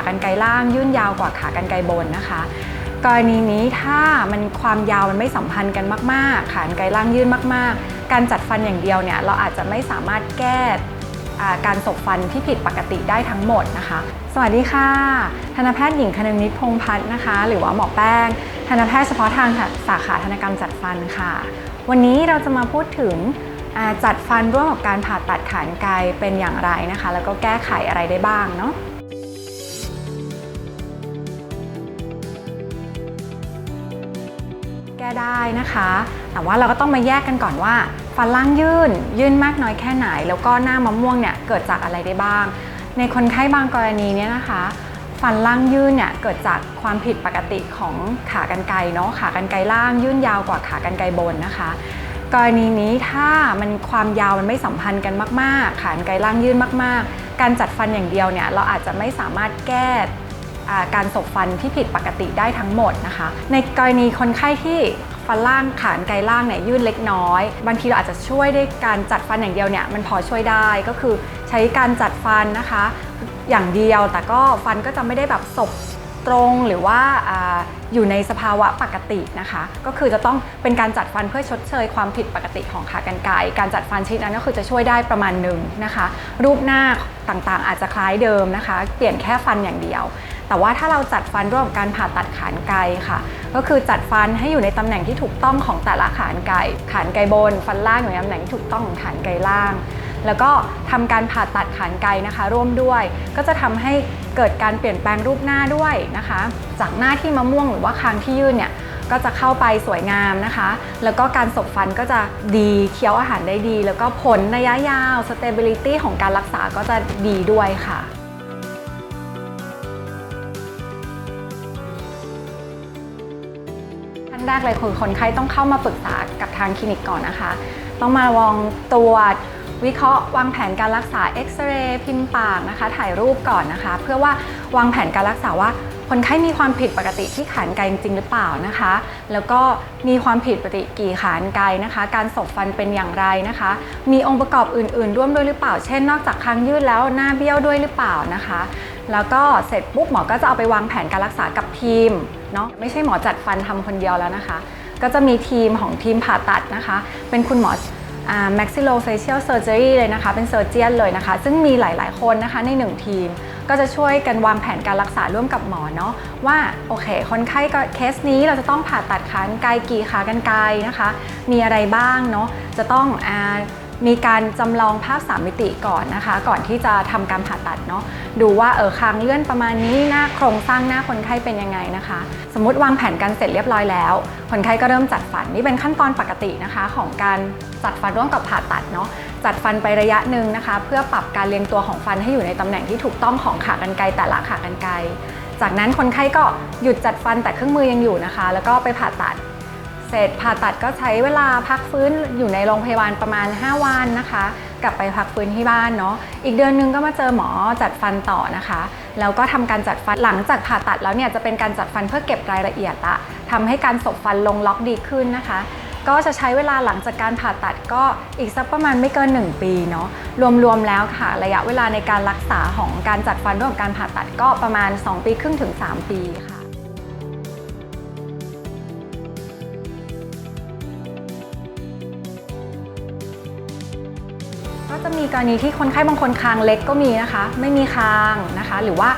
ากรรไกรล่างยื่นยาวกว่าขากรรไกรบนนะคะ กรณีนี้ถ้ามันความยาวมันไม่สัมพันธ์กันมาก ๆ ขากรรไกรล่างยื่นมาก ๆ การจัดฟันอย่างเดียวเนี่ยเราอาจจะไม่สามารถแก้การสบฟันที่ผิดปกติได้ทั้งหมดนะคะ สวัสดีค่ะ ทันตแพทย์หญิงคนึงนิดพงษ์พัฒน์นะคะ หรือว่าหมอแป้ง ทันตแพทย์เฉพาะทางสาขาธนกรรมจัดฟันค่ะ วันนี้เราจะมาพูดถึงจัดฟันร่วมกับการผ่าตัดขานไกรเป็นอย่างไรนะคะ แล้วก็แก้ไขอะไรได้บ้างเนาะ ได้นะคะ แต่ว่าเราก็ต้องมาแยกกันก่อนว่า ฟันล่างยื่น ยื่นมากน้อยแค่ไหน แล้วก็หน้ามะม่วงเนี่ยเกิดจากอะไรได้บ้าง ในคนไข้บางกรณีเนี่ยนะคะ ฟันล่างยื่นเนี่ยเกิดจากความผิดปกติของขากรรไกรเนาะขากรรไกรล่างยื่นยาวกว่าขากรรไกรบนนะคะ กรณีนี้ถ้ามันความยาวมันไม่สัมพันธ์กันมาก ๆ ขากรรไกรล่างยื่นมาก ๆ การจัดฟันอย่างเดียวเนี่ยเราอาจจะไม่สามารถแก้ การสบฟันที่ผิดปกติได้ทั้งหมดนะคะ ในกรณีคนไข้ที่ฟันล่างขานไกลล่างเนี่ยยื่นเล็กน้อย บางทีเราอาจจะช่วยด้วยการจัดฟันอย่างเดียวเนี่ยมันพอช่วยได้ก็คือใช้การจัดฟันนะคะ อย่างเดียวแต่ก็ฟันก็จะไม่ได้แบบศบตรงหรือว่าออยู่ในสภาวะปกตินะคะ ก็คือจะต้องเป็นการจัดฟันเพื่อชดเชยความผิดปกติของขากรรไกรการจัดฟันชนิดนั้นก็คือจะช่วยได้ประมาณหนึ่งนะคะ รูปหน้าต่างๆ อาจจะคล้ายเดิมนะคะ เปลี่ยนแค่ฟันอย่างเดียว แต่ว่าถ้าเราจัดฟันร่วมกับการผ่าตัดขานไกค่ะ ก็คือจัดฟันให้อยู่ในตำแหน่งที่ถูกต้องของแต่ละขานไกขานไกบน ฟันล่างอยู่ในตำแหน่งที่ถูกต้องของขานไกล่าง แล้วก็ทำการผ่าตัดขานไกนะคะ ร่วมด้วย ก็จะทำให้เกิดการเปลี่ยนแปลงรูปหน้าด้วยนะคะ จากหน้าที่มะม่วงหรือว่าคางที่ยื่นเนี่ยก็จะเข้าไปสวยงามนะคะ แล้วก็การสบฟันก็จะดีเคี้ยวอาหารได้ดี แล้วก็ผลระยะยาว stability ของการรักษาก็จะดีด้วยค่ะ ขั้นแรกเลยคือคนไข้ต้องเข้ามาปรึกษากับทางคลินิกก่อนนะคะ ต้องมาวองตรวจวิเคราะห์วางแผนการรักษาเอ็กซเรย์พิมพ์ปากนะคะ ถ่ายรูปก่อนนะคะ เพื่อว่าวางแผนการรักษาว่าคนไข้มีความผิดปกติที่ขานไกรจริงหรือเปล่านะคะ แล้วก็มีความผิดปกติกี่ขานไกรนะคะ การสบฟันเป็นอย่างไรนะคะ มีองค์ประกอบอื่น ๆ ร่วมด้วยหรือเปล่า เช่น นอกจากคางยืดแล้วหน้าเบี้ยวด้วยหรือเปล่านะคะแล้วก็เสร็จปุ๊บหมอก็จะเอาไปวางแผนการรักษากับทีมเนาะไม่ใช่หมอจัดฟันทำคนเดียวแล้วนะคะ ก็จะมีทีมของทีมผ่าตัดนะคะ เป็นคุณหมอ maxillofacial surgery เลยนะคะ เป็นเซอร์เจียนเลยนะคะ ซึ่งมีหลาย ๆ คนนะคะในหนึ่งทีม ก็จะช่วยกันวางแผนการรักษาร่วมกับหมอเนาะว่าโอเค คนไข้ก็เคสนี้เราจะต้องผ่าตัดขานไกรกี่ขากันไกรนะคะ มีอะไรบ้างเนาะจะต้องอ มีการจำลองภาพ 3 มิติก่อนนะคะ ก่อนที่จะทำการผ่าตัดเนาะดูว่าเออคางเลื่อนประมาณนี้หน้าโครงสร้างหน้าคนไข้เป็นยังไงนะคะ สมมติวางแผนกันเสร็จเรียบร้อยแล้ว คนไข้ก็เริ่มจัดฟันนี่เป็นขั้นตอนปกตินะคะ ของการจัดฟันร่วมกับผ่าตัดเนาะจัดฟันไประยะหนึ่งนะคะ เพื่อปรับการเรียงตัวของฟันให้อยู่ในตำแหน่งที่ถูกต้องของขากรรไกรแต่ละขากรรไกรจากนั้นคนไข้ก็หยุดจัดฟันแต่เครื่องมือยังอยู่นะคะ แล้วก็ไปผ่าตัด เสร็จผ่าตัดก็ใช้เวลาพักฟื้นอยู่ในโรงพยาบาลประมาณ 5 วันนะคะ กลับไปพักฟื้นที่บ้านเนาะอีกเดือนนึงก็มาเจอหมอจัดฟันต่อนะคะ แล้วก็ทำการจัดฟันหลังจากผ่าตัดแล้วเนี่ยจะเป็นการจัดฟันเพื่อเก็บรายละเอียดละทำให้การสบฟันลงล็อกดีขึ้นนะคะก็จะใช้เวลาหลังจากการผ่าตัดก็อีกสักประมาณไม่เกิน 1 ปีเนาะรวมๆแล้วค่ะ ระยะเวลาในการรักษาของการจัดฟันร่วมกับการผ่าตัดก็ประมาณ 2 ปีครึ่งถึง 3 ปีค่ะ ก็จะมีกรณีที่คนไข้บางคนคางเล็กก็มีนะคะ ไม่มีคางนะคะ หรือว่า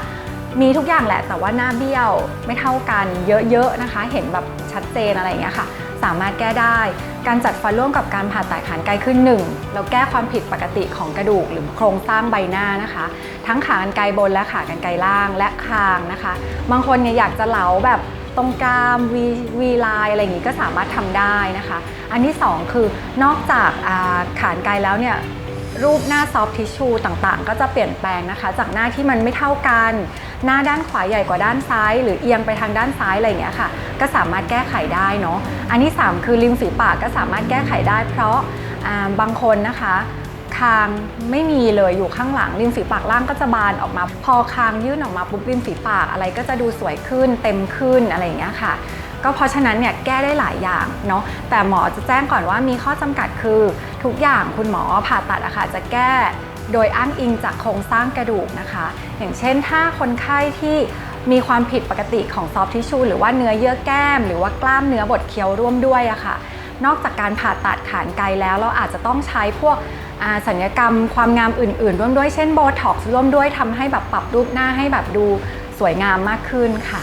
มีทุกอย่างแหละ แต่ว่าหน้าเบี้ยวไม่เท่ากันเยอะๆนะคะ เห็นแบบชัดเจนอะไรอย่างเงี้ยค่ะ สามารถแก้ได้ การจัดฟันร่วมกับการผ่าตัดขานไกลขึ้นหนึ่งเราแก้ความผิดปกติของกระดูกหรือโครงสร้างใบหน้านะคะ ทั้งขากรรไกรบนและขากรรไกรล่างและคางนะคะ บางคนเนี่ยอยากจะเหลาแบบตรงกรามวีวีไลน์อะไรอย่างงี้ก็สามารถทำได้นะคะ อันที่สองคือนอกจากขานไกรแล้วเนี่ย รูปหน้าซอฟทิชชูต่างๆ ก็จะเปลี่ยนแปลงนะคะ จากหน้าที่มันไม่เท่ากัน หน้าด้านขวาใหญ่กว่าด้านซ้าย หรือเอียงไปทางด้านซ้ายอะไรอย่างเงี้ยค่ะ ก็สามารถแก้ไขได้เนาะอันที่ 3 คือริมฝีปากก็สามารถแก้ไขได้ เพราะาบางคนนะคะคางไม่มีเลยอยู่ข้างหลังริมฝีปากล่างก็จะบานออกมา พอคางยื่นออกมาปุ๊บริมฝีปากอะไรก็จะดูสวยขึ้นเต็มขึ้นอะไรอย่างเงี้ยค่ะ ก็เพราะฉะนั้นเนี่ยแก้ได้หลายอย่างเนาะแต่หมอจะแจ้งก่อนว่ามีข้อจำกัดคือ ทุกอย่างคุณหมอผ่าตัดอะค่ะจะแก้โดยอ้างอิงจากโครงสร้างกระดูกนะคะ อย่างเช่นถ้าคนไข้ที่มีความผิดปกติของซอฟทิชชูหรือว่าเนื้อเยื่อแก้ม หรือว่ากล้ามเนื้อบดเคี้ยวร่วมด้วยอะค่ะ นอกจากการผ่าตัดขานไกลแล้ว เราอาจจะต้องใช้พวกสัญญกรรมความงามอื่น ๆ ร่วมด้วยเช่นโบท็อกซ์ร่วมด้วยทำให้แบบปรับรูปหน้าให้แบบดูสวยงามมากขึ้นค่ะ